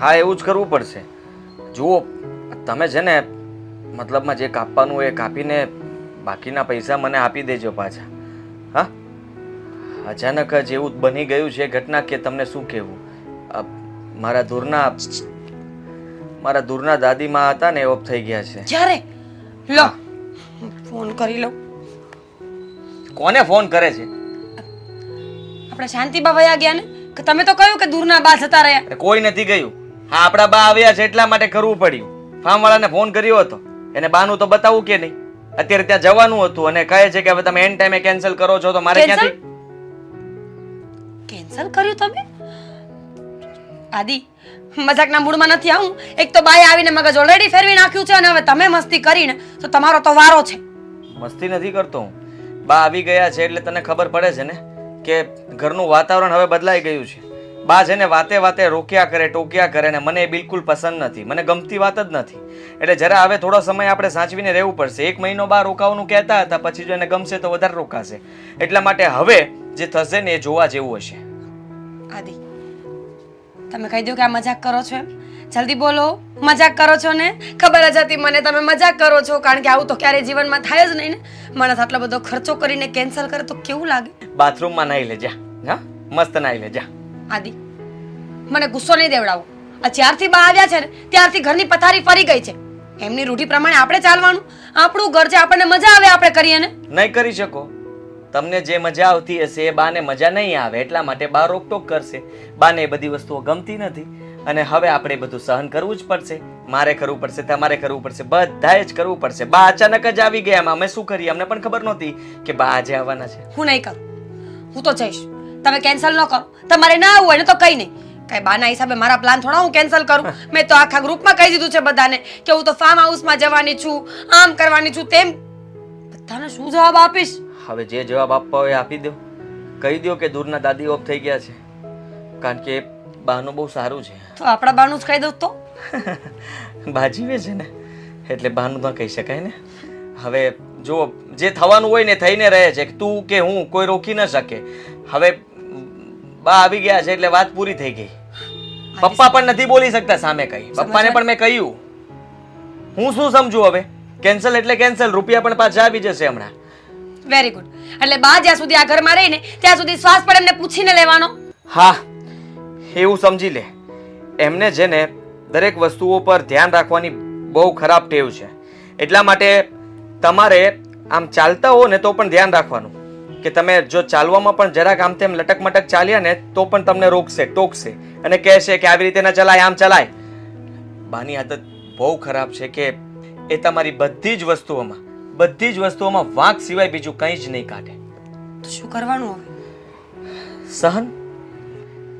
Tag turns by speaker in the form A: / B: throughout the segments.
A: હા એવું જ કરવું પડશે. જુઓ તમે છે ને મતલબમાં જે કાપવાનું એ કાપીને બાકીના પૈસા મને આપી દેજો પાછા. હા? અચાનક જ એવું બની ગયું છે ઘટના કે તમને શું કહેવું? મારા દૂરના મારા દૂરના દાદીમાં હતા ને એ ઓફ થઈ ગયા છે.
B: જ્યારે? લો ફોન કરી લો
A: કોને ફોન કરે છે?
B: આપણે શાંતિબા વયા ગયા ને? કે તમે તો કહ્યું કે દૂરના બા જતા રહ્યા.
A: કોઈ નથી ગયું. હા આપણા બા આવ્યા છે એટલા માટે કરવું પડ્યું. ફાર્મ વાળાને ફોન કર્યો હતો. એને બાનું તો બતાવું કે નહીં? અત્યારે ત્યાં જવાનું હતું અને કહે છે કે હવે તમે એન ટાઈમે કેન્સલ કરો છો તો મારે
B: Cancel?
A: ક્યાંથી?
B: કેન્સલ કર્યું તમે? આદિ મજાકના મૂડમાં નથી આવું? એક તો બાએ આવીને મગજ ઓલરેડી ફેરવી નાખ્યું છે અને હવે તમે મસ્તી કરીને તો તમારો તો વારો છે.
A: મસ્તી નથી કરતો હું. બા આવી ગયા છે એટલે તને ખબર પડે છે ને કે ઘરનું વાતાવરણ હવે બદલાઈ ગયું છે. બા છે ને વાતે વાતે રોક્યા કરે ટોક્યા કરે ને મને એ બિલકુલ પસંદ નથી. મને ગમતી વાત જ નથી. એટલે જરા હવે થોડો સમય આપણે સાચવીને રહેવું પડશે. એક મહિનો બા રોકાવાનું કહેતા હતા પછી જો એને ગમશે તો વધારે રોકાશે. એટલા માટે હવે જે થશે ને એ જોવા જેવું હશે.
B: આદિ તમે કહી દો કે આ મજાક કરો છો એમ? જલ્દી બોલો. મજાક કરો છો ને? ખબર જ હતી મને તમે મજાક કરો છો. કારણ કે આવું તો ક્યારેય જીવનમાં થાય જ નહીં ને. માણસ આટલો બધો ખર્ચો કરીને કેન્સલ કરે તો કેવું લાગે?
A: બાથરૂમમાં નાહી લે જા હા? મસ્ત નાહી લે જા
B: આદિ મને ગુસ્સો નહીં દેવડાવો. આ જ્યારથી બા આવ્યા છે ને ત્યારથી ઘરની પથારી ફરી ગઈ છે. એમની રૂઢી પ્રમાણે આપણે ચાલવાનું આપણું ઘર છે આપણને મજા આવે આપણે કરીએ ને.
A: નહીં કરી શકો. તમને જે મજા આવતી હશે એ બાને મજા નહીં આવે એટલા માટે બા રોકટોક કરશે. બાને એ બધી વસ્તુઓ ગમતી નથી. અને હવે આપણે બધું સહન કરવું જ પડશે. મારે કરવું પડશે તમારે કરવું પડશે બધાએ જ કરવું પડશે. બા અચાનક જ આવી ગયા અમે શું કરીએ અમને પણ ખબર નહોતી કે બા આજે આવવાના છે.
B: હું નહીં કરું. હું તો જઈશ. તમે કેન્સલ ન કરો. તમારે ના આવવું હોય ને તો કંઈ નહીં. કઈ બાના હિસાબે મારા પ્લાન થોડા હું કેન્સલ કરું. મેં તો આખા ગ્રુપમાં કહી દીધું છે બધાને કે હું તો ફાર્મ હાઉસમાં જવાની છું આમ કરવાની છું તેમ. બધાને શું જવાબ આપીશ?
A: હવે જે જવાબ આપવા હોય એ આપી દો. કહી દો કે દૂરના દાદી ઓફ થઈ ગયા છે. કારણ કે બાનું બહુ સારું છે.
B: તો આપણા બાનું જ કહી દઉં તો?
A: બાજીવે છે ને. એટલે બાનું ન કહી શકાય ને. હવે જો જે થવાનું હોય ને થઈને રહે છે. તું કે હું કોઈ રોકી ન શકે. હવે બા આવી ગયા છે એટલે વાત પૂરી થઈ ગઈ. પપ્પા પણ નથી બોલી શકતા સામે કઈ. પપ્પાને પણ મેં કહ્યું. હું શું સમજુ હવે? કેન્સલ એટલે કેન્સલ. રૂપિયા પણ પાછા આવી જશે હમણાં.
B: વેરી ગુડ એટલે બા જ્યાં સુધી આ ઘરમાં રહીને ત્યાં સુધી શ્વાસ પણ એમને પૂછીને લેવાનો.
A: હા એવું સમજી લે. એમને છે ને દરેક વસ્તુઓ પર ધ્યાન રાખવાની બહુ ખરાબ ટેવ છે. એટલા માટે તમારે આમ ચાલતા હો ને તો પણ ધ્યાન રાખવાનું. કે તમે જો ચાલવામાં પણ જરાક આમ તેમ લટક મટક ચાલ્યા ને તો પણ તમને રોકશે ટોકશે. અને કહેશે કે આવી રીતે ન ચલાય આમ ચલાય. બાની આદત બહુ ખરાબ છે કે એ તમારી બધી જ વસ્તુઓમાં બધી જ વસ્તુઓમાં વાંક સિવાય બીજું કંઈ જ નહીં કાઢે.
B: તો શું કરવાનું હવે?
A: સહન?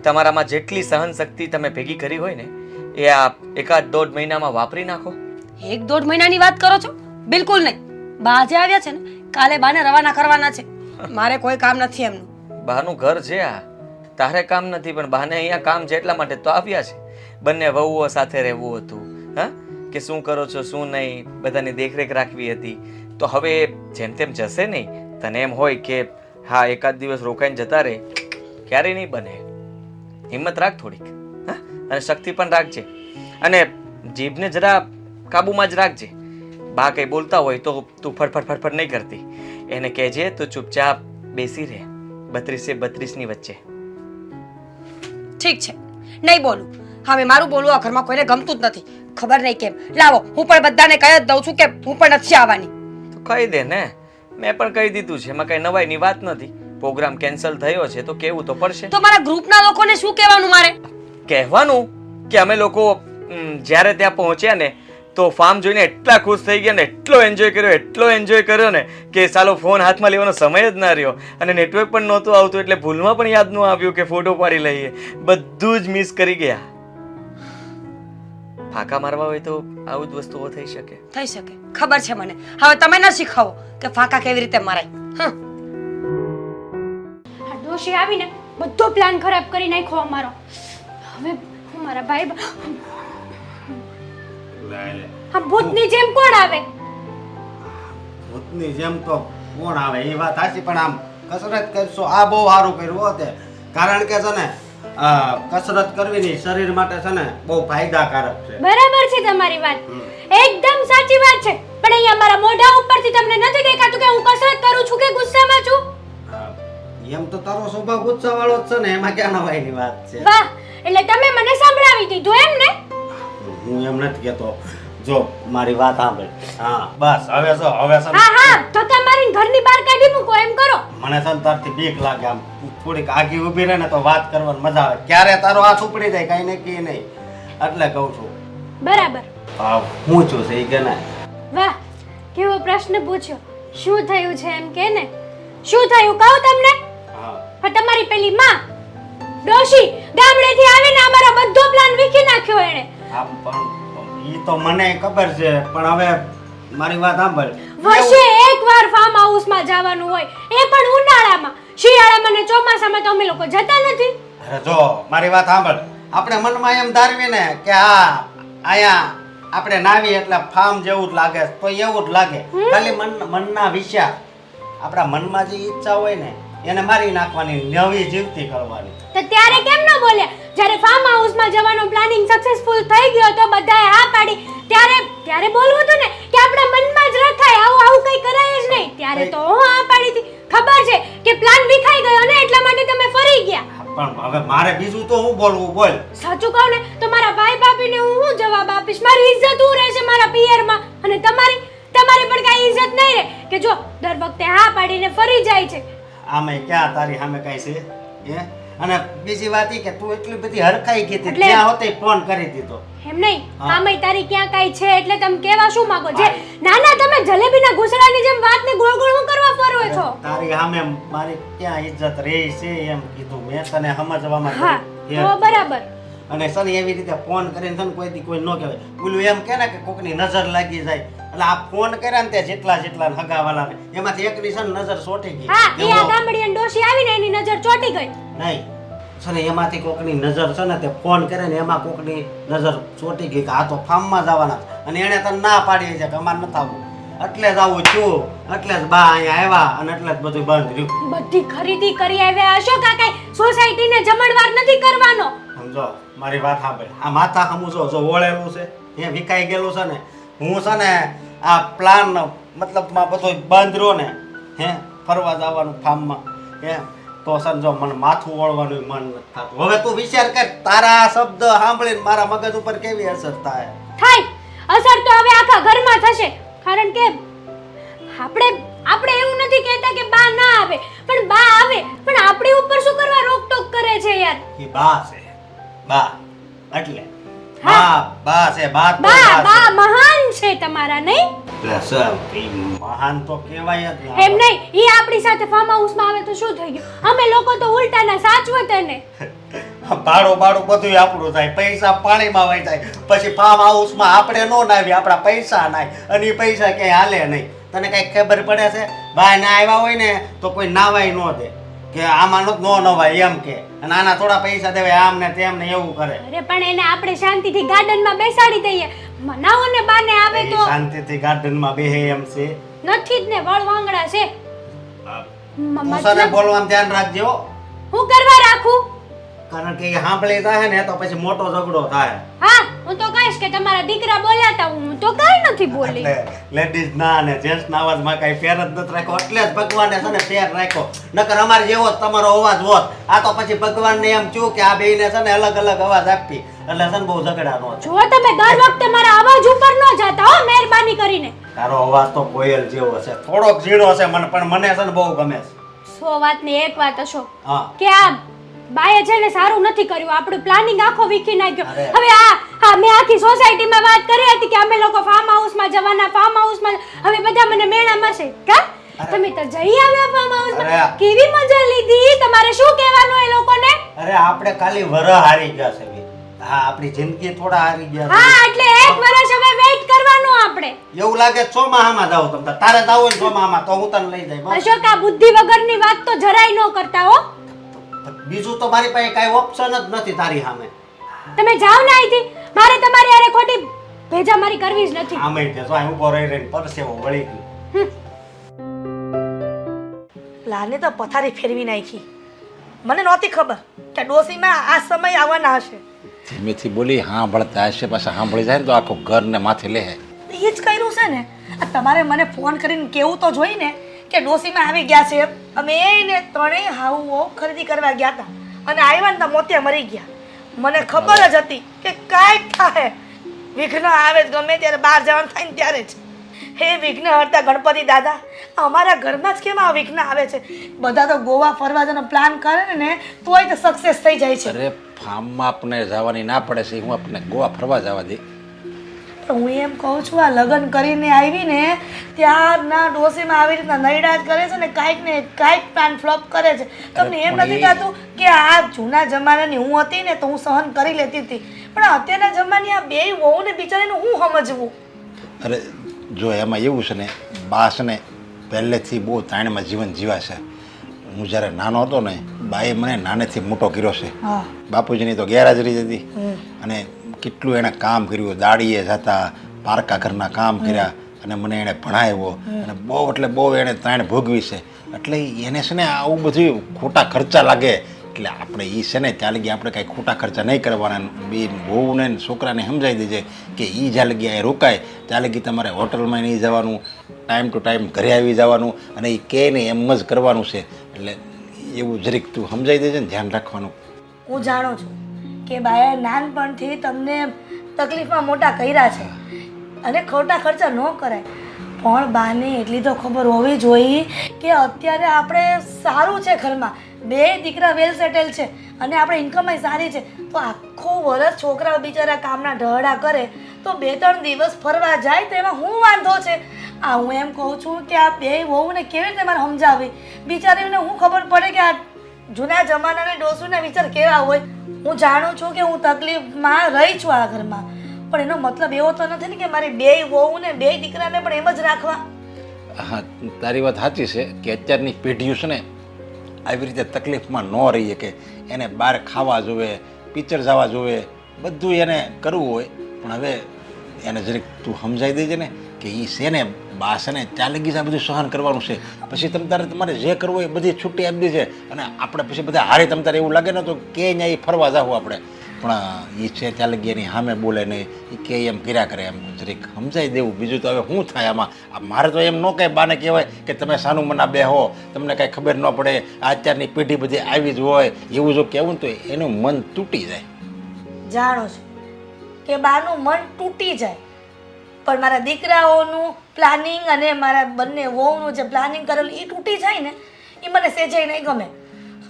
A: તમારામાં જેટલી સહન શક્તિ તમે ભેગી કરી હોય ને એ આ એકાદ દોઢ મહિનામાં વાપરી નાખો.
B: એક દોઢ મહિનાની વાત કરો છો? બિલકુલ નહીં. બા આજે આવ્યા છે ને કાલે બાને રવાના કરવાના છે. મારે કોઈ કામ નથી એમનું.
A: બહારનું ઘર છે આ. તારે કામ નથી, પણ બહાને અહીંયા કામ છે એટલા માટે તો આવ્યા છે. બંને વહુઓ સાથે રહેવું હતું, હા? કે શું કરો છો, શું નહીં, બધાની દેખરેખ રાખવી હતી. તો હવે જેમ તેમ જશે નહીં તને એમ હોય કે હા, એકાદ દિવસ રોકાઈને જતા રહે. ક્યારેય નહીં બને. હિંમત રાખ થોડીક, હા? અને શક્તિ પણ રાખજે. અને જીભને જરા કાબુમાં જ રાખજે. બા કંઈ બોલતા હોય તો તું ફટફટ ફટફટ નહીં કરતી. એને કહેજે તો ચૂપચાપ બેસી રહે. બત્રીસે બત્રીસની વચ્ચે.
B: ઠીક છે. નહીં બોલું. હવે મારું બોલવું આ ઘરમાં કોઈને ગમતું જ નથી. ખબર નહીં કેમ. લાવો હું પણ બધાને કહી જ દઉં છું કે હું પણ નથી આવવાની.
A: તો કહી દે ને. મેં પણ કહી દીધું છે એમાં કઈ નવાઈની વાત નથી. પ્રોગ્રામ કેન્સલ થયો છે તો કેવું તો પડશે?
B: તો મારા ગ્રુપના લોકોને શું કહેવાનું મારે?
A: કહેવાનું કે અમે લોકો જ્યારે ત્યાં પહોંચ્યા ને તો ફાર્મ જોઈને એટલા ખુશ થઈ ગયા ને એટલો એન્જોય કર્યો એટલો એન્જોય કર્યો ને કે સાલો ફોન હાથમાં લેવાનો સમય જ ના રહ્યો. અને નેટવર્ક પણ નહોતું આવતું એટલે ભૂલમાં પણ યાદ ન આવ્યું કે ફોટો પાડી લઈએ. બધું જ મિસ કરી ગયા. ફાંકા મારવા હોય તો આવું જ વસ્તુઓ થઈ શકે.
B: થઈ શકે. ખબર છે મને. હવે તમે ન શીખવો કે ફાંકા કેવી રીતે મારાય.
C: ડોશી આવીને બધો પ્લાન ખરાબ કરી નાખ્યો અમારો. હવે હું મારા ભાઈ બા- આ ભૂતની જેમ કોણ આવે?
D: ભૂતની જેમ તો કોણ આવે? એ વાત સાચી પણ આમ કસરત કરશો આ બહુ સારું કર્યું તે કારણ કે છે ને કસરત કરવી ની શરીર માટે છે ને બહુ ફાયદાકારક છે.
C: બરાબર છે તમારી વાત. એકદમ સાચી વાત છે. પણ અહીંયા મારા મોઢા ઉપરથી તમને નથી દેખાતું કે હું કસરત કરું છું કે ગુસ્સામાં છું?
D: એમ તો તારો સ્વભાવ ગુસ્સા વાળો જ છે ને એમાં ક્યાં નવાઈની વાત છે?
C: વાહ એટલે તમે મને સંભળાવી દીધું એમ ને?
D: હું એમ નથી કેતો. જો મારી વાત સાંભળ. હા બસ હવે જો હવે છે ને
C: હા હા ધક્કા મારીને ઘરની બહાર કાઢી મૂકો એમ કરો.
D: મને છે ને તારથી બીક લાગે આમ. તું થોડીક આગી ઊભી રહે ને તો વાત કરવાની મજા આવે. ક્યારે તારો હાથ ઉપડી જાય કાંઈ નક્કી નહીં. એટલે કહું છું.
C: બરાબર.
D: હા હું છું છે ઈ કે ને?
C: વાહ કેવો પ્રશ્ન પૂછ્યો. શું થયું છે એમ કે ને? શું થયું? કહું તમને.
D: હા.
C: પણ તમારી પેલી માં ડોશી ગામડેથી આવીને અમારો બધો પ્લાન વિખી નાખ્યો એણે.
D: આમ પણ ઈ તો મને ખબર છે પણ હવે મારી વાત સાંભળ.
C: વર્ષે એકવાર ફાર્મ હાઉસમાં જવાનું હોય એ પણ ઉનાળામાં. શિયાળામાં ને ચોમાસામાં તો અમે લોકો જતા નથી.
D: અરે જો મારી વાત સાંભળ. આપણે મનમાં એમ ધારવી ને કે હા આયા આપણે નાવી એટલે ફાર્મ જેવું જ લાગે તો એવું જ લાગે. ખાલી મન મનના વિચાર. આપણા મનમાં જે ઈચ્છા હોય ને એને મારી નાખવાની નવી જીવતી કરવાની.
C: તો ત્યારે કેમ ન બોલ્યા? જ્યારે ફાર્મ હાઉસમાં જવાનો સક્સેસફુલ થઈ ગયો તો બધાએ હા પાડી. ત્યારે ત્યારે બોલવું હતું ને કે આપણા મનમાં જ રખાય આવું આવું કઈ કરાય જ નહીં. ત્યારે તો હું હા પાડી હતી. ખબર છે કે પ્લાન વિખાઈ ગયો ને એટલા માટે તમે ફરી ગયા.
D: પણ હવે મારે બીજું તો હું બોલવું બોલ.
C: સાચું કહું ને તો મારા ભાઈ ભાભીને હું શું જવાબ આપીશ? મારી ઇજ્જત હું રહેશે મારા પિયરમાં? અને તમારી તમારી પણ કાંઈ ઇજ્જત નહીં રહે. કે જો દર વખતે હા પાડીને ફરી જાય છે.
D: આમે ક્યાં તારી સામે કાંઈ છે? હે? અને બીજી વાત એ કે તું એટલી બધી હરખાઈ ગઈ હતી ત્યાં હોતે ફોન કરી દીધો.
C: એમ નહીં?
D: હા.
C: તારી ક્યાં કાઈ છે? એટલે તમે કેવા શું માંગો? છે નાના તમે જલેબીના ઘૂસડાની જેમ વાતને ગોળ ગોળ હું કરવા ફરો છો?
D: તારી સામે મારી ક્યાં ઇજ્જત રહી છે એમ કીધું મેં તને સમજવામાં
C: હા તો બરાબર.
D: અને સર એવી રીતે ફોન કરીને તને કોઈ દી કોઈ ન કહેવાય. પેલું એમ કે ને કે કોકની નજર લાગી જાય. એટલે આ ફોન કર્યા ને તે જેટલા જેટલા હગાવાલાને. એમાંથી એકની છે નજર ચોટી ગઈ.
C: હા એ આ ગામડીયન ડોશી આવીને એની નજર ચોટી ગઈ.
D: નહીં. છે ને એમાંથી કોકની નજર છે ને તે ફોન કરે ને એમાં કોકની નજર ચોટી ગઈ કે આ તો ફાર્મમાં જવાના અને એણે તને ના પાડી છે કે અમારે નથી આવવું. એટલે જ આવું છું એટલે જ બા અહીંયા આવ્યા અને એટલે જ બધું બંધ રહ્યું.
C: બધી ખરીદી કરી આવ્યા હશો કાકા સોસાયટીને જમણવાર નથી કરવાનો.
D: સમજો મારી વાત સાંભળ. આ માથા હમું જો જો ઓળેલું છે એ વિકાઈ ગયેલું છે ને હું છે ને આ પ્લાન મતલબમાં બધો બંધ રહ્યો ને હે ફરવા જવાનું ફાર્મમાં હે તો સમજો મને માથું ઓળવાનું મન નથી થતું. હવે તું વિચાર કર તારા શબ્દ સાંભળીને મારા મગજ ઉપર કેવી અસર થાય?
C: થાય. અસર તો હવે આખા ઘરમાં થશે. કારણ કે આપણે આપણે એવું નથી કહેતા કે બા ના આવે. પણ બા આવે. પણ આપણી ઉપર શું કરવા રોકટોક કરે છે યાર?
D: એ બા છે. બા. એટલે
C: હા.
D: બા બા છે બા તો
C: બા
D: બા
C: બા મહાન છે તમારા નહીં?
D: છે સર, ઈ મહાન તો કહેવાય જ ને
C: એમ નહીં ઈ આપણી સાથે ફાર્મ હાઉસમાં આવે તો શું થઈ ગયું? અમે લોકો તો ઉલટાના સાચવત એને.
D: ભાડું ભાડું બધું આપણું થાય પૈસા પાણીમાં વહી જાય. પછી ફાર્મ હાઉસમાં આપણે નો નાવી આપણા પૈસા નાય. અને એ પૈસા ક્યાંય હાલે નહીં. તને કઈ ખબર પડે છે? ભાઈ ના આવ્યા હોય ને તો કોઈ નાવાય ન દે. કે આમાં નો નો નવાય એમ કે. અને આના થોડા પૈસા દેવાય આમ ને તેમ ને એવું કરે.
C: અરે પણ એને આપણે શાંતિથી ગાર્ડનમાં બેસાડી દઈએ. મનાવો ને બાને આવે તો.
D: શાંતિથી ગાર્ડનમાં બેહે એમ છે.
C: નથી જ ને વળ વાંગડા છે. મ-
D: તું છે ને
C: મતલબ
D: બોલવાનું ધ્યાન રાખજો હું
C: કરવા રાખું?
D: કારણ કે એ સાંભળી થાય ને તો પછી મોટો ઝઘડો થાય.
C: હા હું તો કહીશ કે તમારા દીકરા બોલ્યા તા હું તો કઈ નથી બોલી.
D: લેડીઝ ના ને જેન્ટ્સ ના અવાજમાં કઈ ફેર જ નથી રાખ્યો. એટલે જ ભગવાને છે ને ફેર રાખ્યો. નકર અમારે જેવો જ તમારો અવાજ હોત આ તો પછી ભગવાનને એમ ચૂ કે આ બેયને છે ને અલગ અલગ અવાજ આપી. એટલે છે ને બહુ ઝઘડા નો.
C: જો તમે દર વખતે મારા અવાજ ઉપર ન જાતા હો મહેરબાની કરીને.
D: તારો અવાજ તો કોયલ જેવો છે. થોડોક ઝીણો છે મને પણ મને છે ને બહુ ગમે છે.
C: સો વાતની એક વાત
D: હા.
C: કે આ બાએ છે ને સારું નથી કર્યું. આપણું પ્લાનિંગ આખો વીખી નાખ્યો હવે આ હા મેં આખી સોસાયટીમાં વાત કરી હતી કે અમે લોકો ફાર્મ હાઉસમાં જવાના ફાર્મ હાઉસમાં હવે બધા મને મેળામાં છે. કા? તમે તો જઈ આવ્યા ફાર્મ હાઉસમાં કેવી મજા લીધી? તમારે શું કહેવાનું એ લોકોને?
D: અરે આપણે ખાલી વર હારી ગયા છે હા આપણી જિંદગી થોડા હારી ગયા
C: હા એટલે એક વર્ષ હવે વેઇટ કરવાનું આપણે.
D: એવું લાગે ચોમાહામાં જાવ તમે. તારે જાવ હોય ચોમાહામાં તો હું તને લઈ જાય.
C: અશોક આ બુદ્ધિ વગરની વાત તો જરાય ન કરતા હો.
D: બીજું તો મારી પાસે કાંઈ ઓપ્શન જ નથી તારી સામે.
C: તમે જાવ ને અહીંથી. મારે તમારી હારે ખોટી ભેજા મારી કરવી જ નથી.
D: આમે તે જો અહીં ઊભો રહી રહીને પરસેવો વળી ગયો.
E: લાલને તો પથારી ફેરવી નાખી. મને નહોતી ખબર કે ડોસીમાં આ સમય આવવાના હશે.
F: ધીમેથી બોલી સાંભળતા હશે પાછા સાંભળી જાય ને તો આખું ઘરને માથે લે
E: એ જ કર્યું છે ને. તમારે મને ફોન કરીને કેવું તો જોઈ ને કે ડોસીમાં આવી ગયા છે. અમે એને ત્રણેય હાઉઓ ખરીદી કરવા ગયા હતા. અને આવ્યા તો મોતિયા મરી ગયા. મને ખબર જ હતી કે કાંઈક થાય વિઘ્ન આવે ગમે ત્યારે બહાર જવાનું થાય ને ત્યારે જ. હે વિઘ્ન હરતા ગણપતિ દાદા, અમારા ઘરમાં જ કેમ આ વિઘ્ન આવે છે? બધા તો ગોવા ફરવા જવાનો પ્લાન કરે ને તોય તો સક્સેસ થઈ જાય છે.
F: અરે ફાર્મમાં આપણે જવાની ના પડે છે. હું આપણે ગોવા ફરવા જવા દે.
E: પણ હું એમ કહું છું આ લગ્ન કરીને આવી ને ત્યારના ડોસીમાં આવી રીતના નૈડા જ કરે છે ને કાંઈક ને કાંઈક પ્લાન ફ્લોપ કરે છે. તમને એમ નથી થતું કે આ જૂના જમાનાની હું હતી ને તો હું સહન કરી લેતી હતી. પણ અત્યારના જમાની આ બે વહુ ને બિચારીનું હું સમજવું?
F: અરે જો એમાં એવું છે ને બાસને ને પહેલેથી બહુ તાણમાં જીવન જીવા છે. હું જ્યારે નાનો હતો ને બાએ મને નાનેથી મોટો કર્યો છે. બાપુજીની તો ગેરહાજરી હતી. અને કેટલું એણે કામ કર્યું દાડીએ જતા પારકા ઘરના કામ કર્યા અને મને એણે ભણાવ્યો. અને બહુ એટલે બહુ એણે ત્રણ ભોગવી છે. એટલે એને છે ને આવું બધું ખોટા ખર્ચા લાગે. એટલે આપણે એ છે ને ત્યાં લગી આપણે કાંઈ ખોટા ખર્ચા નહીં કરવાના. બે બહુને છોકરાને સમજાવી દેજે કે એ જ્યાં લગી એ રોકાય ત્યાં લગી તમારે હોટલમાં નહીં જવાનું. ટાઈમ ટુ ટાઈમ ઘરે આવી જવાનું અને એ કહે ને એમ જ કરવાનું છે. એટલે એવું જરીક તું સમજાવી દેજે ને ધ્યાન રાખવાનું.
E: હું જાણું છું. કે બાએ નાનપણથી તમને તકલીફમાં મોટા કર્યા છે અને ખોટા ખર્ચા ન કરાય. પણ બાને એટલી તો ખબર હોવી જોઈએ કે અત્યારે આપણે સારું છે ઘરમાં. બે દીકરા વેલ સેટલ છે અને આપણે ઇન્કમ સારી છે. તો આખો વર્ષ છોકરાઓ બિચારા કામના ઢહડા કરે તો બે ત્રણ દિવસ ફરવા જાય તો એમાં હું વાંધો છે? આ હું એમ કહું છું કે આ બે વહુને કેવી રીતે મારે સમજાવી બિચારીને હું ખબર પડે કે આ જૂના જમાનાના ડોસુના વિચાર કેવા હોય? હું જાણું છું કે હું તકલીફમાં રહી છું આ ઘરમાં. પણ એનો મતલબ એવો તો નથી ને કે મારી બે વહુ ને બે દીકરાને પણ એમ જ રાખવા.
F: હા, તારી વાત સાચી છે કે અત્યારની પેઢીઓ છે ને આવી રીતે તકલીફમાં ન રહી કે એને બહાર ખાવા જોવે, પિક્ચર જવા જોવે, બધું એને કરવું હોય. પણ હવે એને જરીક તું સમજાવી દેજે ને કે એ છે ને બા છે ત્યાં લગી આ બધું સહન કરવાનું છે. પછી તમ તારે તમારે જે કરવું એ બધી છૂટી આપી છે. અને આપણે પછી બધા હારે તમ તારે એવું લાગે ને તો કે અહીંયા એ ફરવા જાવું આપણે. પણ એ છે ત્યાં લગી એની સામે બોલે નહીં એ કે એમ કર્યા કરે એમ. જરીક સમજાઈ દેવું. બીજું તો હવે શું થાય આમાં? મારે તો એમ ન કહે બાને કહેવાય કે તમે સાનું મના બે હો. તમને કાંઈ ખબર ન પડે. અત્યારની પેઢી બધી આવી જ હોય. એવું જો કહેવું તો એનું મન તૂટી જાય.
E: જાણો છો કે બાનું મન તૂટી જાય. પણ મારા દીકરાઓનું પ્લાનિંગ અને મારા બંને વહુનું જે પ્લાનિંગ કરેલું એ તૂટી જાય ને એ મને સેજાઈ નહીં ગમે.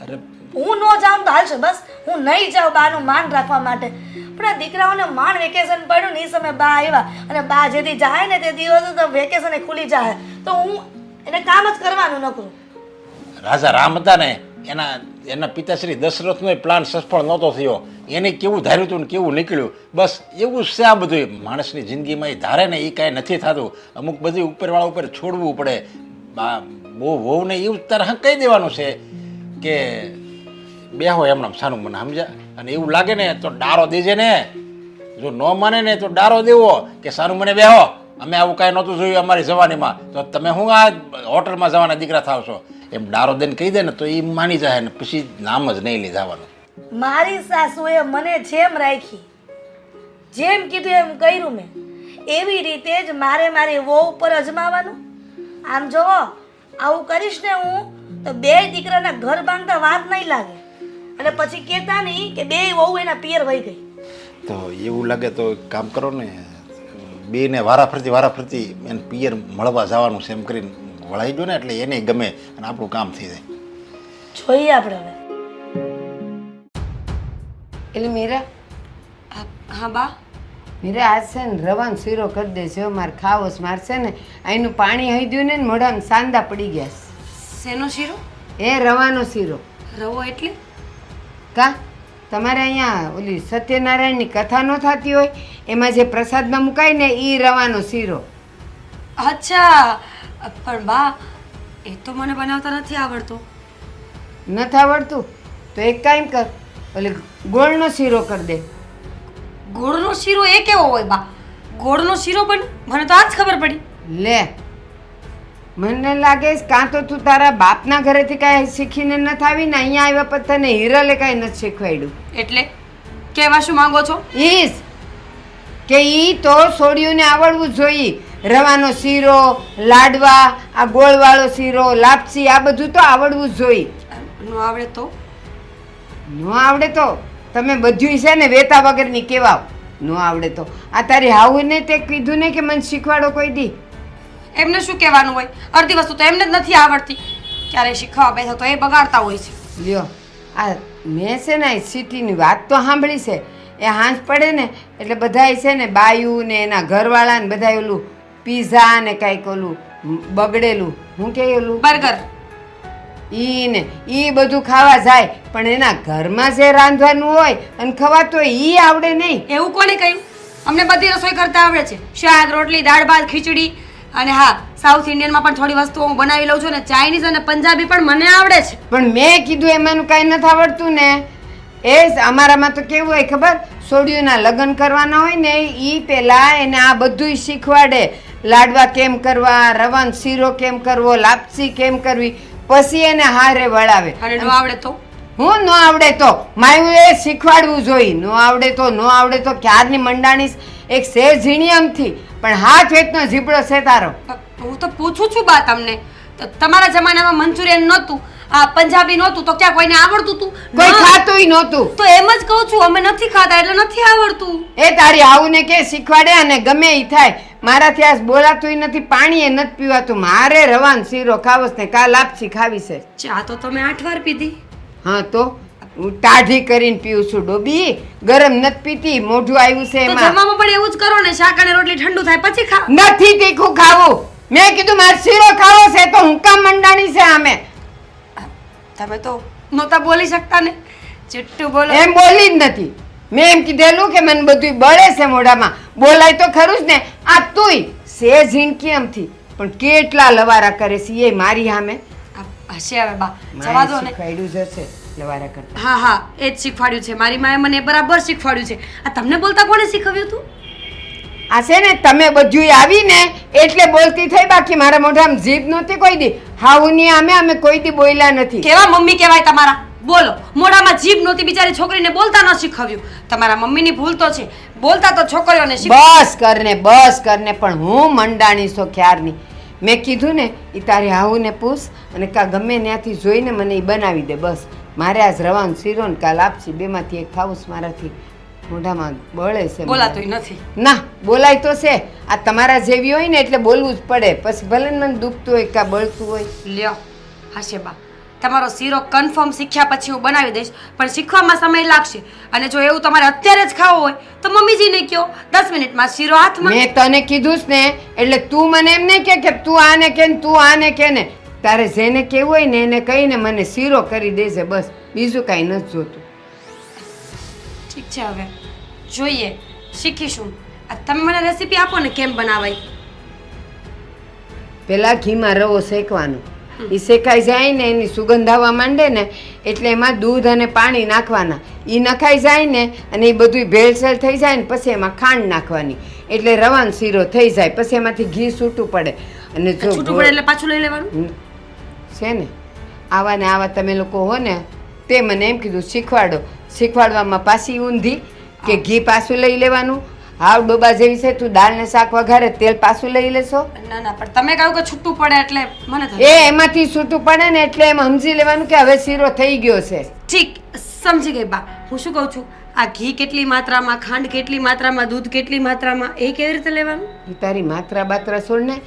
F: અરે
E: હું ન જાઉં તો હાલશે બસ. હું નહીં જાઉં બાનું માન રાખવા માટે. પણ આ દીકરાઓને માન વેકેશન પડ્યું ને એ સમયે બા આવ્યા. અને બા જેથી જાય ને તે દિવસે તો વેકેશન ખુલી જાય. તો હું એને કામ જ કરવાનું નકરું કરું.
F: રાજા રામ હતા ને એના એના પિતાશ્રી દશરથનો પ્લાન સફળ નહોતો થયો. એને કેવું ધાર્યું હતું ને કેવું નીકળ્યું? બસ એવું છે આ બધું. માણસની જિંદગીમાં એ ધારે ને એ કાંઈ નથી થતું. અમુક બધી ઉપરવાળા ઉપર છોડવું પડે. બા બહુ વહુને એવું તરહ કહી દેવાનું છે કે બેહો એમને સાનું મને, સમજ્યા? અને એવું લાગે ને તો ડારો દેજે ને. જો ન માને ને તો ડારો દેવો કે સારું મને બેહો. અમે આવું કાંઈ નહોતું જોયું અમારી જવાનીમાં. તો તમે શું આ હોટલમાં જવાના દીકરા થાવ છો? એમ ડારો દઈને કહી દે ને તો એ માની જાય ને પછી નામ જ નહીં લઈ જવાનું.
E: મારી સાસુએ મને જેમ રાખી જેમ કીધું એમ કર્યું મેં. એવી રીતે જ મારે મારી વહુ ઉપર અજમાવાનું. આમ જોવો આવું કરીશ ને હું તો બે દીકરાના ઘર બાંધતા વાત નહીં લાગે. અને પછી કહેતા નહીં કે બે વહુ એના પિયર વહી ગઈ.
F: તો એવું લાગે તો એક કામ કરો ને બેને વારાફરતી વારાફરતી એને પિયર મળવા જવાનું છે એમ કરીને વળાઈ ગયો ને એટલે એને ગમે અને આપણું કામ થઈ જાય.
E: જોઈએ આપણે હવે.
G: એટલે મીરા
B: હા, હા બા?
G: મીરા આજ છે ને રવાનો શીરો કરી દેજો મારે ખાવો મારશે મારે છે ને અહીંનું પાણી હઈ ગયું ને ને મોઢામાં સાંદા પડી ગયા
B: શેનો શીરો?
G: છે એ રવાનો શીરો.
B: રવો એટલે?
G: કા? તમારે અહીંયા ઓલી સત્યનારાયણની કથા ન થતી હોય એમાં જે પ્રસાદમાં મુકાય ને એ રવાનો શીરો.
B: અચ્છા પણ બા એ તો મને બનાવતા નથી આવડતો.
G: નથી આવડતું? તો એક કામ કર ઓલે ગોળનો શીરો કરી દે.
B: ગોળનો શીરો એ કેવો હોય બા? ગોળનો શીરો પણ મને તો આજ ખબર પડી.
G: લે મને લાગે છે કાં તો તું તારા બાપના ઘરેથી કાંઈ શીખીને નથી આવી ને અહીંયા આવ્યા પછી તને હિરલે કાંઈ નથી શીખવાડ્યું.
B: એટલે કહેવા શું માંગો છો?
G: ઈસ કે ઈ તો સોડિયુંને આવડવું જોઈએ. રવાનો શીરો લાડવા આ ગોળવાળો શીરો લાપસી આ બધું તો આવડવું જોઈએ.
B: ન આવડે તો?
G: ન આવડે તો? તમે બધું છે ને વેતા વગરની કહેવાઓ. ન આવડે તો. આ તારી હાઉને તે કીધું ને કે મને શીખવાડો કોઈ દી?
B: એમને શું કહેવાનું હોય? અડધી વસ્તુ તો એમને જ નથી આવડતી. ક્યારે શીખવા બેસો તો એ બગાડતા હોય છે.
G: લ્યો આ મેં છે ને સિટીની વાત તો સાંભળી છે. એ હાંસ પડે ને એટલે બધાય છે ને બાયું ને એના ઘરવાળા ને બધા ઓલું પીઝા ને કાંઈક ઓલું બગડેલું. હું કે ઓલું?
B: બર્ગર.
G: ઈ ને ઈ બધું ખાવા જાય પણ એના ઘરમાં જે રાંધવાનું હોય અને ખવાતું ઈ આવડે નહીં.
B: એવું કોને કહ્યું? અમને બધી રસોઈ કરતા આવડે છે. શાક રોટલી દાળ ભાત ખીચડી. અને હા સાઉથ ઇન્ડિયનમાં પણ થોડી વસ્તુઓ હું બનાવી લઉં છું અને ચાઇનીઝ અને પંજાબી પણ મને આવડે છે.
G: પણ મેં કીધું એમાંનું કાંઈ નથી આવડતું ને. એ અમારામાં તો કેવું હોય ખબર? સોડિયુંના લગ્ન કરવાના હોય ને એ પહેલાં એને આ બધુંય શીખવાડે. લાડવા કેમ કરવા રવાન શીરો કેમ કરવો લાપસી કેમ કરવી પછી એને હારે વળાવે.
B: અને ન આવડે તો?
G: હું ન આવડે તો. માયું એ શીખવાડવું જોઈએ. ન આવડે તો ન આવડે તો ક્યારની મંડાણી એક શેર ઝીણિયમથી પણ હાથ વેતનો ઝીપડો છે તારો
B: હું તો પૂછું છું બા તમને. તમારા જમાનામાં મંચુરિયન નહોતું. આ પંજાબી નહોતું. તો ક્યાં કોઈને આવડતું તું?
G: કોઈ ખાતું નહોતું.
B: તો એમ જ કહું છું અમે નથી ખાતા એટલે નથી આવડતું.
G: એ તારી આવુને કે શીખવાડે અને ગમે ઈ થાય. મારાથી આજ બોલાતુંય નથી પાણી એ નથી પીવાતું. મારે રવાન શીરો ખાવસ ને કાલ લાપસી ખાવી છે.
B: ચા તો તમે આઠ વાર પીધી.
G: હા તો હું ટાઢી કરીને પીઉં છું ડોબી. ગરમ નથી પીતી મોઢું આવ્યું છે
B: તો
G: એમાં.
B: જમવામાં પણ એવું જ કરો ને શાક અને રોટલી ઠંડુ થાય પછી ખા
G: નથી તીખું ખાવું. મેં કીધું મારે શીરો ખાવો છે તો હું કામ મંડાણી છે આમે.
B: તમે તો નહોતા બોલી શકતા ને. જેટલું બોલો.
G: એમ બોલી જ નથી. મેં એમ કીધેલું કે મને બધું બળે છે મોઢામાં. બોલાય તો ખરું જ ને. આ તુંય સે ઝીણકી એમથી પણ કેટલા લવારા કરે છે એ મારી સામે.
B: હશે હવે બા જવા દો ને.
G: શીખવાડ્યું જશે લવારા કરતા.
B: હા હા એ જ શીખવાડ્યું છે. મારી માએ મને બરાબર શીખવાડ્યું છે. આ તમને બોલતા કોણે શીખવ્યું હતું
G: આ છે ને તમે બધું આવી ને એટલે બોલતી થઈ બાકી. મારા મોઢામાં જીભ નહોતી કોઈ દી. હાઉની અમે અમે કોઈ દી બોલ્યા નથી.
B: કેવા મમ્મી કહેવાય તમારા? બોલો. મોઢામાં જીભ નહોતી બિચારી છોકરીને બોલતા ન શીખવ્યું. તમારા મમ્મીની ભૂલ તો છે. બોલતા તો છોકરીઓને શીખ
G: બસ કરને બસ કરને પણ હું મંડાણી છો ક્યારની મેં કીધું ને એ તારી હાહુને પૂછ અને કા ગમે ત્યાંથી જોઈને મને એ બનાવી દે બસ. મારે આજ રવાનું શીરો ને કાલ આપશી બેમાંથી એક ખાવું મારાથી. મોઢામાં બળે છે
B: બોલાતું નથી.
G: ના બોલાય તો છે. આ તમારા જેવી હોય ને એટલે બોલવું જ પડે. પછી ભલે મને દુખતું હોય કા બળતું હોય.
B: લ્યો હશે બા તમારો શીરો કન્ફર્મ શીખ્યા પછી હું બનાવી દઈશ. પણ શીખવામાં સમય લાગશે. અને જો એવું તમારે અત્યારે જ ખાવું હોય તો મમ્મીજીને કહો. દસ મિનિટમાં શીરો હાથમાં.
G: મેં તને કીધું જ ને એટલે તું મને એમ નહીં કે કે તું આને કે ને તું આને કે ને. તારે જેને કેવું હોય ને એને કહીને મને શીરો કરી દેજે બસ. બીજું કાંઈ નથી જોતું.
B: ઠીક છે હવે. જોઈએ. શીખીશું. તમે મને રેસીપી આપો ને કેમ બનાવાય.
G: પહેલાં ઘીમાં રવો શેકવાનો. એ શેકાઈ જાય ને એની સુગંધ આવવા માંડે ને એટલે એમાં દૂધ અને પાણી નાખવાના. એ નખાઈ જાય ને અને એ બધું ભેળસેળ થઈ જાય ને પછી એમાં ખાંડ નાખવાની. એટલે રવાનો શીરો થઈ જાય પછી એમાંથી ઘી છૂટું પડે. અને જો
B: છૂટું પડે એટલે પાછું લઈ લેવાનું?
G: છે ને? આવા ને આવા તમે લોકો હો ને તે મને એમ કીધું શીખવાડો. શીખવાડવામાં પાછી ઊંધી કે ઘી પાછું લઈ લેવાનું હાવ ડોબા જેવી છે તું દાળ ને શાક વઘારે તેલ પાછું લઈ લેશો?
B: ના ના પણ તમે કહ્યું કે છૂટું પડે એટલે મને
G: એ એમાંથી છૂટું પડે ને એટલે એમ સમજી લેવાનું કે હવે શીરો થઈ ગયો છે.
B: ઠીક સમજી ગઈ બા. હું શું કહું છું? આ ઘી કેટલી માત્રામાં ખાંડ કેટલી માત્રામાં દૂધ કેટલી માત્રામાં એ કેવી રીતે લેવાનું?
G: એ તારી માત્રા બાત્રા છોડ ને.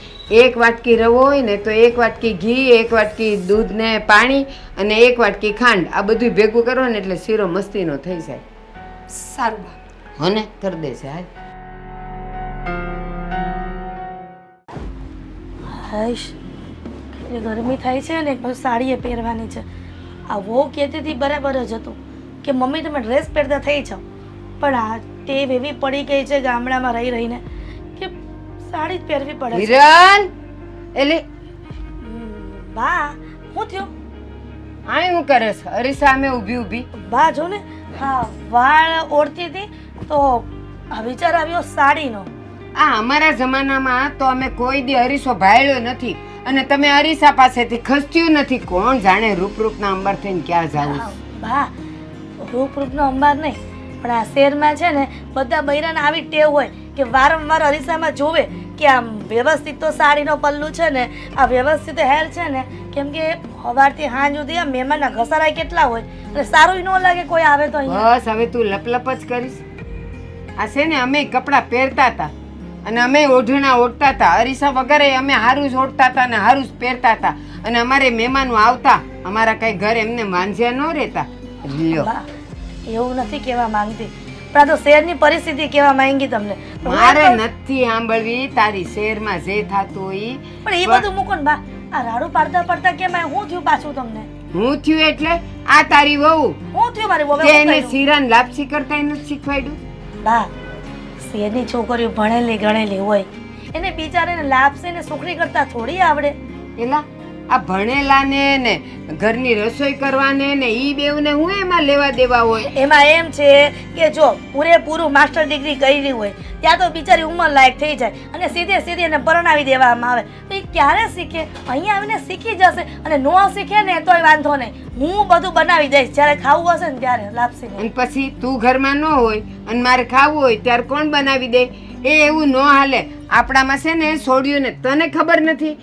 G: એક વાટકી રવો હોય ને તો એક વાટકી ઘી એક વાટકી દૂધ ને પાણી અને એક વાટકી ખાંડ. આ બધું ભેગું કરો ને એટલે શીરો મસ્તીનો થઈ જાય.
B: સારું બા.
G: હોને કરી દેશે હાલ.
E: હૈશ એટલે ગરમી થાય છે ને પછી સાડીએ પહેરવાની છે. આ વો કહેતી હતી બરાબર જ હતું કે મમ્મી તમે ડ્રેસ પહેરતા થઈ જાઓ. પણ આ ટેવ એવી પડી ગઈ છે ગામડામાં રહી રહીને કે સાડી જ પહેરવી પડે છે.
G: એટલે
E: બા શું થયું?
G: હા હું કરે છે? અરે સામે ઊભી ઊભી.
E: બા જો ને. હા વાળ ઓળતી હતી તો આ વિચાર આવ્યો સાડીનો.
G: આ અમારા જમાનામાં તો અમે કોઈ દી અરીસો ભાળ્યો નથી અને તમે અરીસા પાસેથી ખસ્યું નથી. કોણ જાણે રૂપ રૂપના અંબર થઈને ક્યાં જાવું?
E: બા રૂપ રૂપનો અંબાર નહીં પણ આ શહેરમાં છે ને બધા બૈરાને આવી ટેવ હોય કે વારંવાર અરીસામાં જોવે કે આમ વ્યવસ્થિત તો સાડીનો પલ્લું છે ને આ વ્યવસ્થિત હેર છે ને કેમ કે સવારથી સાંજ સુધી આ મહેમાનના ઘસારા કેટલા હોય અને સારું ન લાગે કોઈ આવે તો
G: બસ હવે તું લપલપ જ કરીશ. આ છે ને અમે કપડાં પહેરતા હતા. અને અમે ઓઢણા ઓઢતા હતા અરીસા વગર અમે હારું જ ઓઢતા હતા અને હારું જ પહેરતા હતા અને અમારે મહેમાનો આવતા. અમારા કઈ ઘર એમને માંજ્યા ન રહેતા. લ્યો.
E: એવું નથી કહેવા માંગતી. પણ તો શહેરની પરિસ્થિતિ કેવા માંગી તમને.
G: મારે નથી સાંભળવી તારી શહેરમાં જે થતું હોય.
E: પણ એ બધું મૂકો ને બા. આ રાડું પાડતા પડતા કેમ હું થયું પાછું તમને?
G: હું થયું એટલે? આ તારી વહુ.
E: હું થયું મારી વહુ?
G: એને? શીરાન લાપસી કરતા એને શીખવાડ્યું?
E: બા શેરની છોકરીઓ ભણેલી ગણેલી હોય. એને બિચારાને લાપસી ને સુખડી કરતા થોડી આવડે.
G: એલા આ ભણેલાને ને ઘરની રસોઈ કરવાને ને ઈ બેવને હું એમાં લેવા દેવા હોય?
E: એમાં એમ છે કે જો પૂરેપૂરું માસ્ટર ડિગ્રી કરી હોય ત્યાં તો બિચારી ઉંમર લાયક થઈ જાય અને સીધે સીધી એને પરણાવી દેવામાં આવે. તો એ ક્યારે શીખે? અહીંયા આવીને શીખી જશે અને ન શીખે ને તોય વાંધો નહીં. હું બધું બનાવી દઈશ. જ્યારે ખાવું હશે ને ત્યારે લાપસી
G: અને પછી તું ઘરમાં ન હોય અને મારે ખાવું હોય ત્યારે કોણ બનાવી દે? એ એવું ન હાલે. આપણામાં છે ને છોડ્યું ને તને ખબર નથી.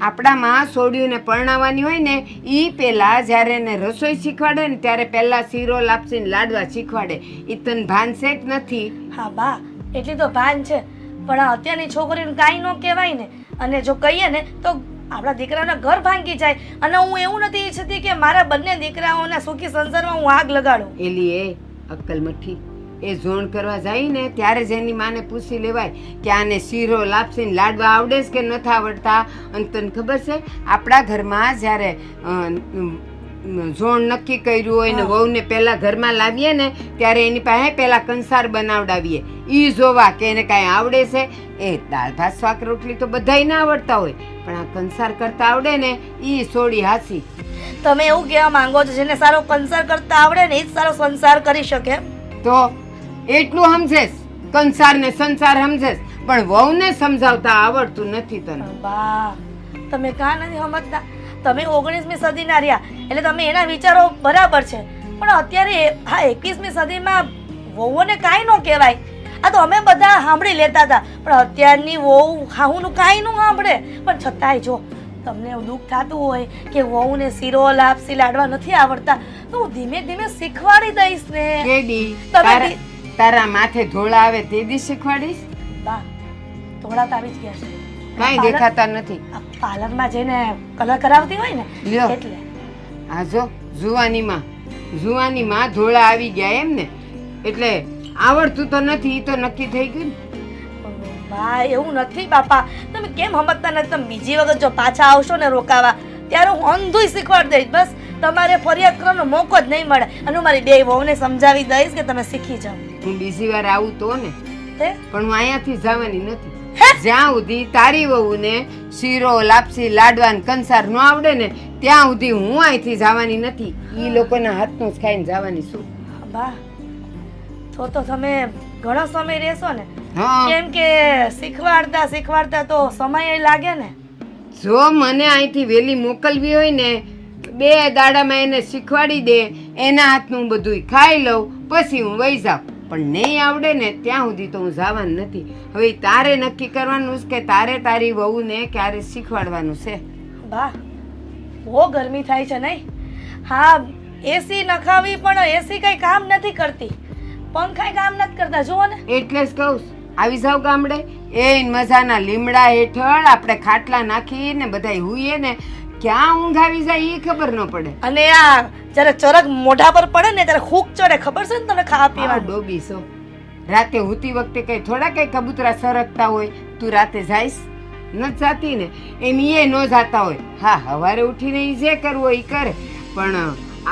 G: આપણામાં સોડિયુંને પરણાવવાની હોય ને એ પહેલાં જ્યારે એને રસોઈ શીખવાડે ને ત્યારે પહેલાં શીરો લાપસીને લાડવા શીખવાડે. એ તને ભાન છે કે નથી?
E: હા બા એટલી તો ભાન છે. પણ આ અત્યારની છોકરીઓને કાંઈ ન કહેવાય ને. અને જો કહીએ ને તો આપણા દીકરાના ઘર ભાંગી જાય. અને હું એવું નથી ઈચ્છતી કે મારા બંને દીકરાઓના સુખી સંસારમાં હું આગ લગાડું.
G: એલી એ અક્કલ મઠ્ઠી એ ઝોણ કરવા જાય ને ત્યારે જ એની માને પૂછી લેવાય કે આને શીરો લાપસીને લાડવા આવડે છે કે નથી આવડતા? અને તને ખબર છે આપણા ઘરમાં જ્યારે ઝોણ નક્કી કર્યું હોય ને વહુને પહેલાં ઘરમાં લાવીએ ને ત્યારે એની પાસે પહેલાં કંસાર બનાવડાવીએ. એ જોવા કે એને કાંઈ આવડે છે? એ દાળ ભાત શાક રોટલી તો બધાય ના આવડતા હોય. પણ આ કંસાર કરતા આવડે ને એ સોડી હાસી.
E: તમે એવું કહેવા માંગો છો જેને સારો કંસાર કરતા આવડે ને એ જ સારો સંસાર કરી શકે.
G: તો એટલું સમજેશ. કંસાર ને સંસાર સમજેશ. પણ વહુને સમજાવતા આવડતું નથી તને.
E: બા તમે કાં નથી સમજતા? તમે ઓગણીસમી સદીના રહ્યા એટલે તમે એના વિચારો બરાબર છે. પણ અત્યારે હા એકવીસમી સદીમાં વહુઓને કાંઈ ન કહેવાય. આ તો અમે બધા સાંભળી લેતા હતા. પણ અત્યારની વહુ હાહુનું કાંઈ ન સાંભળે. પણ છતાંય જો તમને એવું દુઃખ થતું હોય કે વહુને શીરો લાપસી લાડવા નથી આવડતા તો હું ધીમે ધીમે શીખવાડી દઈશ ને. તમે
G: તારા માથે ધોળા આવે તે દી શીખવાડીશ?
E: બા ધોળા તો આવી જ ગયા છે.
G: કાંઈ દેખાતા નથી.
E: આ પાર્લરમાં જઈને કલર કરાવતી હોય ને
G: લ્યો.
E: એટલે.
G: આ જો જુવાનીમાં. જુવાનીમાં ધોળા આવી ગયા એમ ને. એટલે આવડતું તો નથી એ તો નક્કી થઈ ગયું
E: બા એવું નથી બાપા. તમે કેમ સમજતા નથી? તમે બીજી વખત જો પાછા આવશો ને રોકાવા ત્યારે હું અંધુય શીખવાડી દઈશ. બસ તમારે ફરિયાદ કરવાનો મોકો જ નહીં મળે. અને હું મારી બે વહુને સમજાવી દઈશ કે તમે શીખી જાઓ.
G: હું બીજી વાર આવું તો ને પણ હું અહીંયાથી જવાની નથી. જ્યાં સુધી તારી વહુને શીરો લાપસી લાડવા કંસાર ન આવડે ને ત્યાં સુધી હું અહીંથી જવાની નથી. એ લોકોના હાથનું જ ખાઈને જવાની છું.
E: બા તો તો તમે ઘણો સમય રહેશો ને. કેમ કે શીખવાડતા શીખવાડતા તો સમય લાગે ને.
G: જો મને અહીંથી વહેલી મોકલવી હોય ને બે દાડામાં એને શીખવાડી દે એના હાથનું બધું બધુંય ખાઈ લઉં પછી હું વહી જાઉં. પણ નહીં આવડે ને ત્યાં સુધી તો હું જવાનું નથી. હવે તારે નક્કી કરવાનું છે કે તારે તારી વહુને ક્યારે શીખવાડવાનું છે?
E: બા બહુ ગરમી થાય છે નહીં? હા એસી નખાવી પણ એસી કઈ કામ નથી કરતી. પંખાય કામ નથી કરતા જુઓ ને.
G: એટલે જ કહું આવી જાવ ગામડે. એ મજાના લીમડા હેઠળ આપણે ખાટલા નાખીને બધાય હુઈએ ને ક્યાં ઊંઘ આવી જાય એ ખબર ન પડે.
E: અને આ જ્યારે ચરક મોઢા પર પડે ને ત્યારે હૂક ચડે ખબર છે ને તમને ખાવા પીવા
G: ડોબી છો. રાતે હુતી વખતે કઈ થોડા કઈ કબૂતરા સરકતા હોય તું રાતે જાઈશ? ન જાતી ને એમ એ ન જાતા હોય. હા હવારે ઉઠીને એ જે કરવું હોય એ કરે. પણ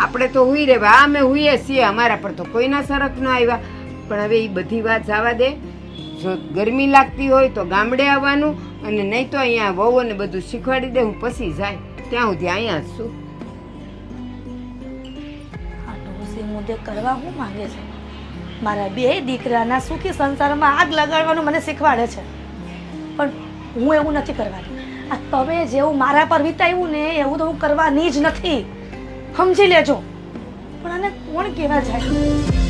G: આપણે તો હુઈ રે આ અમે હુઈએ છીએ અમારા પર તો કોઈના સરક ન આવ્યા. પણ હવે એ બધી વાત જવા દે. જો ગરમી લાગતી હોય તો ગામડે આવવાનું અને નહીં તો અહીંયા વહુઓને બધું શીખવાડી દે હું પછી જાય. ત્યાં સુધી અહીંયા જ છું.
E: આ ડોસી મુદ્દે કરવા હું માંગે છે? મારા બે દીકરાના સુખી સંસારમાં આગ લગાડવાનું મને શીખવાડે છે. પણ હું એવું નથી કરવાની. આ તમે જેવું મારા પર વિતાવ્યું ને એવું તો હું કરવાની જ નથી. સમજી લેજો. પણ આને કોણ કહેવા જાય?